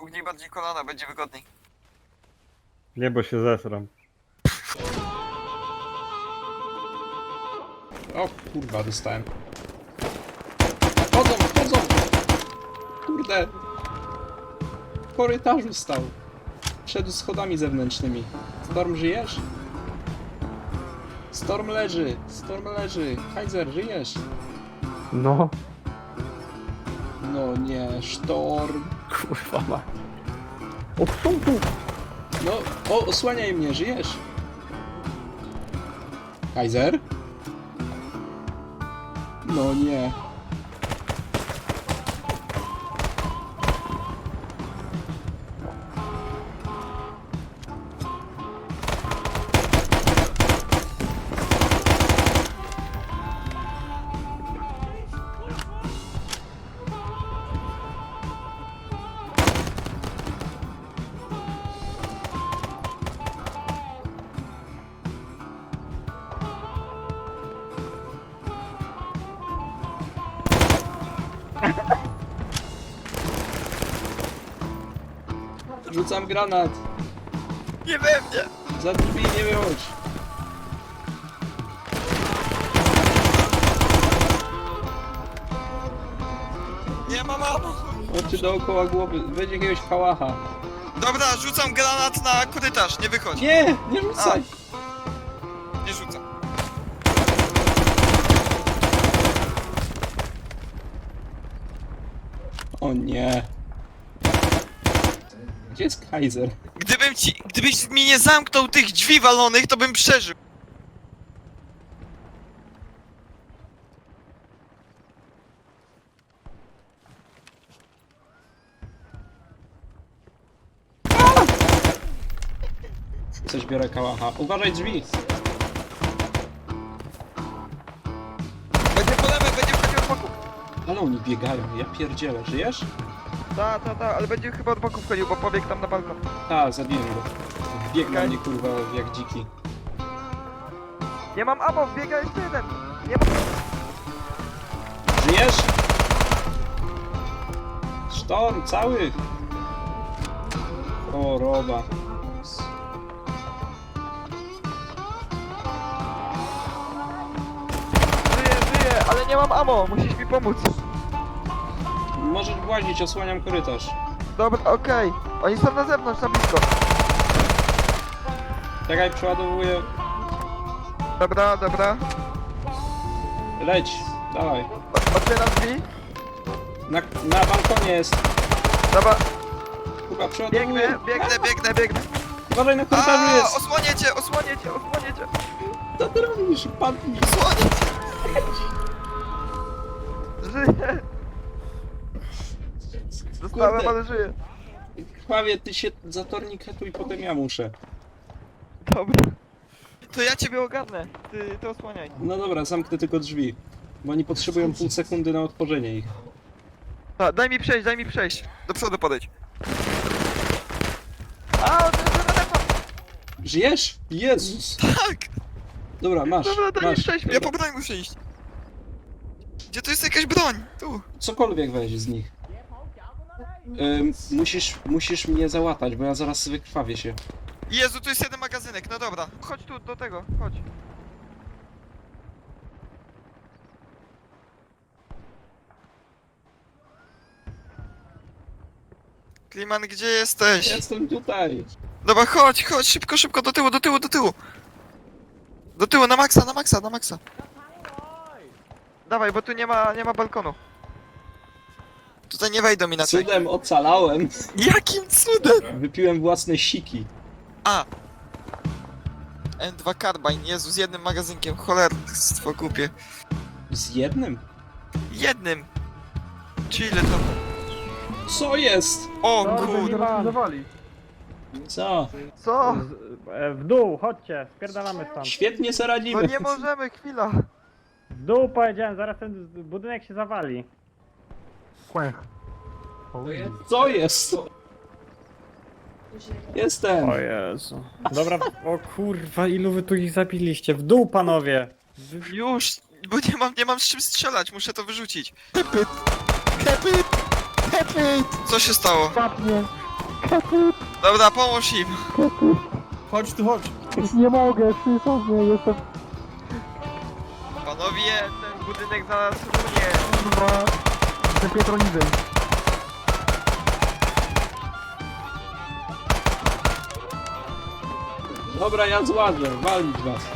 Ugnij bardziej kolana, będzie wygodniej. Nie, bo się zesram. O kurwa, dostałem. Chodzą, chodzą! Kurde! W korytarzu stał. Przed schodami zewnętrznymi. Storm, żyjesz? Storm leży, Storm leży. Kaiser, żyjesz? No. No nie, Storm. Kurwa ma. O, tu, tu. No, o, osłaniaj mnie, żyjesz? Kaiser? No nie. Rzucam granat. Nie we mnie! Za drzwi nie wychodź. Nie mam ammo! Oczy dookoła głowy. Weź jakiegoś kałacha. Dobra, rzucam granat na korytarz, nie wychodź. Nie, nie rzucaj. Nie rzucam. O nie. Gdzie jest Kaiser? Gdybym ci, gdybyś mi nie zamknął tych drzwi walonych, to bym przeżył. Coś biorę kałacha. Uważaj drzwi. Będzie po lewej, będzie wchodził od boku. Ale oni biegają, ja pierdzielę. Żyjesz? Ta, ta, ta, ale będzie chyba od boku wchodził, bo pobiegł tam na balkon. Tak, zabiłem go. Biegł na mnie kurwa jak dziki. Nie mam ammo, wbiega jeszcze jeden. Nie mam... Żyjesz? Sztorm, cały! O, roba. Żyję, żyję, ale nie mam ammo, musisz mi pomóc. Możesz włazić, osłaniam korytarz. Dobra, okej. Oni są na zewnątrz, na blisko. Czekaj, przeładowuję. Dobra, dobra. Leć, dawaj. O- Otwieram drzwi. Na, na balkonie jest. Dobra, Kurwa, przeładowuję. biegnę, biegnę, biegnę, biegnę. Uważaj, na korytarzu A, jest. osłonię cię, osłonię cię, osłonię cię. Co ty robisz? Padnij. Osłonię cię. Kurde. ale żyję. Krwawie, ty się za torniketuj, potem ja muszę. Dobra. To ja ciebie ogarnę. Ty, ty osłaniaj. No dobra, zamknę tylko drzwi. Bo oni potrzebują pół sekundy na otworzenie ich. Daj mi przejść, daj mi przejść. Do przodu podejdź. A, to jest telefon. Żyjesz? Jezus! Tak. Dobra, masz, Dobra, daj mi masz. przejść. Ja po broń muszę iść. Gdzie tu jest jakaś broń? Tu. Cokolwiek weź z nich. Ym, musisz, musisz mnie załatać, bo ja zaraz wykrwawię się. Jezu, tu jest jeden magazynek. No dobra. Chodź tu, do tego. Chodź. Kliman, gdzie jesteś? Jestem tutaj. Dobra, chodź, chodź, szybko, szybko, do tyłu, do tyłu, do tyłu. Do tyłu, na maksa, na maksa, na maksa. Dawaj, bo tu nie ma, nie ma balkonu. Tutaj nie wejdą inaczej. Cudem ocalałem. Jakim cudem? Wypiłem własne siki. A! N2 Carbine, Jezu, z jednym magazynkiem, cholerstwo głupie. Z jednym? Jednym! Czy ile to? Co jest? O Dobrze, kurde! Co? Co? e, W dół, chodźcie, spierdalamy stąd. Świetnie No nie możemy, chwila! W dół powiedziałem, zaraz ten budynek się zawali. Co jest? Jestem. O Jezu. Dobra, o kurwa, ilu wy tu ich zabiliście? W dół, panowie! Już! Bo nie mam, nie mam z czym strzelać, muszę to wyrzucić. Kepyt! Kepyt! Kepyt! Co się stało? Papnie, Dobra, pomóż im. Chodź tu, chodź. Nie mogę, Krzysztof, nie jestem Panowie, ten budynek zaraz runie. kurwa. Jestem Pietronizem. Dobra, ja złażę, walić was.